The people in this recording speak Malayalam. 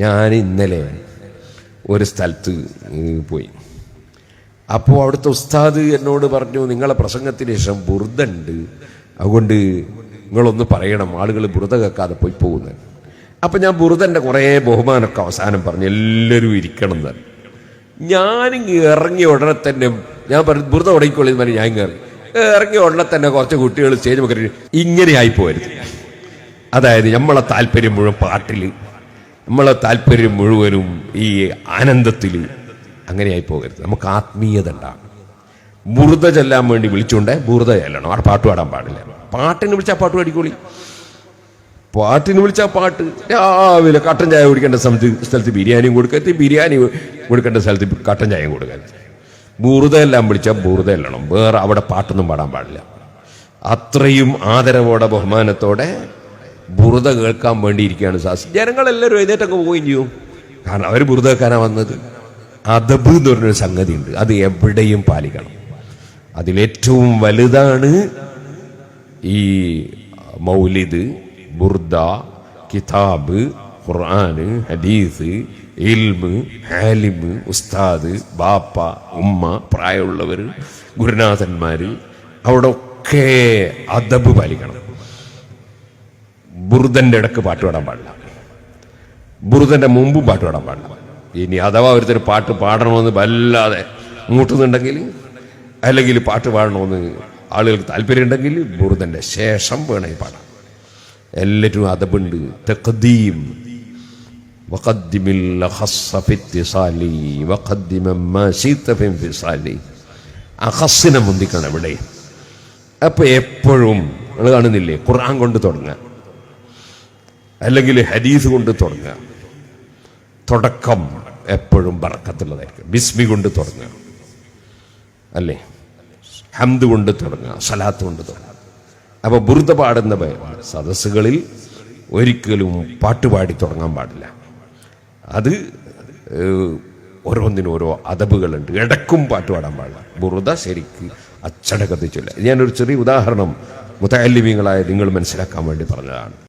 ഞാൻ ഇന്നലെ ഒരു സ്ഥലത്ത് പോയി. അപ്പോൾ അവിടുത്തെ ഉസ്താദ് എന്നോട് പറഞ്ഞു നിങ്ങളെ പ്രസംഗത്തിന് ശേഷം ബുർദുണ്ട്. അതുകൊണ്ട് നിങ്ങളൊന്ന് പറയണം ആളുകൾ ബുറുത കേൾക്കാതെ പോയി പോകുന്നത്. അപ്പം ഞാൻ ബുറുദന്റെ കുറേ ബഹുമാനമൊക്കെ അവസാനം പറഞ്ഞു എല്ലാവരും ഇരിക്കണം എന്ന്. ഞാനിങ്ങ് ഇറങ്ങിയ ഉടനെ തന്നെ ഞാൻ പറഞ്ഞു ബുറുത ഉടങ്ങിക്കൊള്ളിന്ന് പറഞ്ഞു ഞാൻ കയറി ഇറങ്ങി. ഇറങ്ങിയ ഉടനെ തന്നെ കുറച്ച് കുട്ടികൾ സ്റ്റേജ് മുഖരി ഇങ്ങനെ ആയി പോരുത് അതായത് നമ്മളെ താല്പര്യം മുഴുവൻ പാട്ടിൽ നമ്മളെ താല്പര്യം മുഴുവനും ഈ ആനന്ദത്തിൽ അങ്ങനെയായി പോകരുത്. നമുക്ക് ആത്മീയത ഉണ്ടാകും ബുറുത ചെല്ലാൻ വേണ്ടി വിളിച്ചുകൊണ്ട് ബുറുത ചെല്ലണം. അവിടെ പാട്ട് പാടാൻ പാടില്ല. പാട്ടിന് വിളിച്ചാൽ പാട്ട് പാടിക്കോളി. പാട്ടിന് വിളിച്ചാൽ പാട്ട്. രാവിലെ കട്ടൻ ചായ കുടിക്കേണ്ട സ്ഥലത്ത് സ്ഥലത്ത് ബിരിയാണിയും കൊടുക്കരുത് ബിരിയാണി കൊടുക്കേണ്ട സ്ഥലത്ത് കട്ടൻ ചായയും കൊടുക്കരുത് ബുറുത എല്ലാം വിളിച്ചാൽ ബുറുത എല്ലണം വേറെ അവിടെ പാട്ടൊന്നും പാടാൻ പാടില്ല. അത്രയും ആദരവോടെ ബഹുമാനത്തോടെ ബുറുത കേൾക്കാൻ വേണ്ടിയിരിക്കുകയാണ് സാസ് ജനങ്ങളെല്ലാവരും എഴുന്നേറ്റങ്ങ് പോവുകയും ചെയ്യും. കാരണം അവർ ബുറുത കേൾക്കാനാണ് വന്നത്. അതബ് എന്ന് പറഞ്ഞൊരു സംഗതി ഉണ്ട് അത് എവിടെയും പാലിക്കണം. അതിലേറ്റവും വലുതാണ് ഈ മൗലിദ് ബുർദ കിതാബ് ഖുർആന് ഹദീസ് ഇൽമ് ഹാലിമ് ഉസ്താദ് ബാപ്പ ഉമ്മ പ്രായമുള്ളവർ ഗുരുനാഥന്മാർ അവിടെ ഒക്കെ അദബ് പാലിക്കണം. ബുർദന്റെ ഇടക്ക് പാട്ട് പാടാൻ പാടില്ല ബുറുദന്റെ മുമ്പും പാട്ട് പാടാൻ പാടില്ല ഇനി അഥവാ ഒരുത്തർ പാട്ട് പാടണമെന്ന് വല്ലാതെ മൂട്ടുന്നുണ്ടെങ്കിൽ അല്ലെങ്കിൽ പാട്ട് പാടണമെന്ന് ആളുകൾക്ക് താല്പര്യമുണ്ടെങ്കിൽ ബുറുദന്റെ ശേഷം വേണമെങ്കിൽ പാടാം എല്ലാറ്റും അതബുണ്ട് തഖദീം وقدم الأخص في اتصال وقدم ما شئت في انفصال അഖസ്സിനെ മുന്തിക്കണം ഇവിടെ അപ്പൊ എപ്പോഴും നിങ്ങൾ കാണുന്നില്ലേ ഖുർആൻ കൊണ്ട് തുടങ്ങുക അല്ലെങ്കിൽ ഹരീസ് കൊണ്ട് തുടങ്ങുക തുടക്കം എപ്പോഴും ബറക്കത്തുള്ളതായിരിക്കും ബിസ്മി കൊണ്ട് തുടങ്ങുക അല്ലേ? ഹംദ് കൊണ്ട് തുടങ്ങുക സലാത്ത് കൊണ്ട് തുടങ്ങുക അപ്പോൾ ബുർദ പാടുന്ന സദസ്സുകളിൽ ഒരിക്കലും പാട്ടുപാടി തുടങ്ങാൻ പാടില്ല. അത് ഓരോന്നിനും ഓരോ അതബുകളുണ്ട്. ഇടക്കും പാട്ട് പാടാൻ പാടില്ല. ബുറുദ ശരിക്ക് അച്ചടക്കത്തിൽ ചൊല്ല ഞാനൊരു ചെറിയ ഉദാഹരണം മുത്തല്ലിമീങ്ങളായ നിങ്ങൾ മനസ്സിലാക്കാൻ വേണ്ടി പറഞ്ഞതാണ്.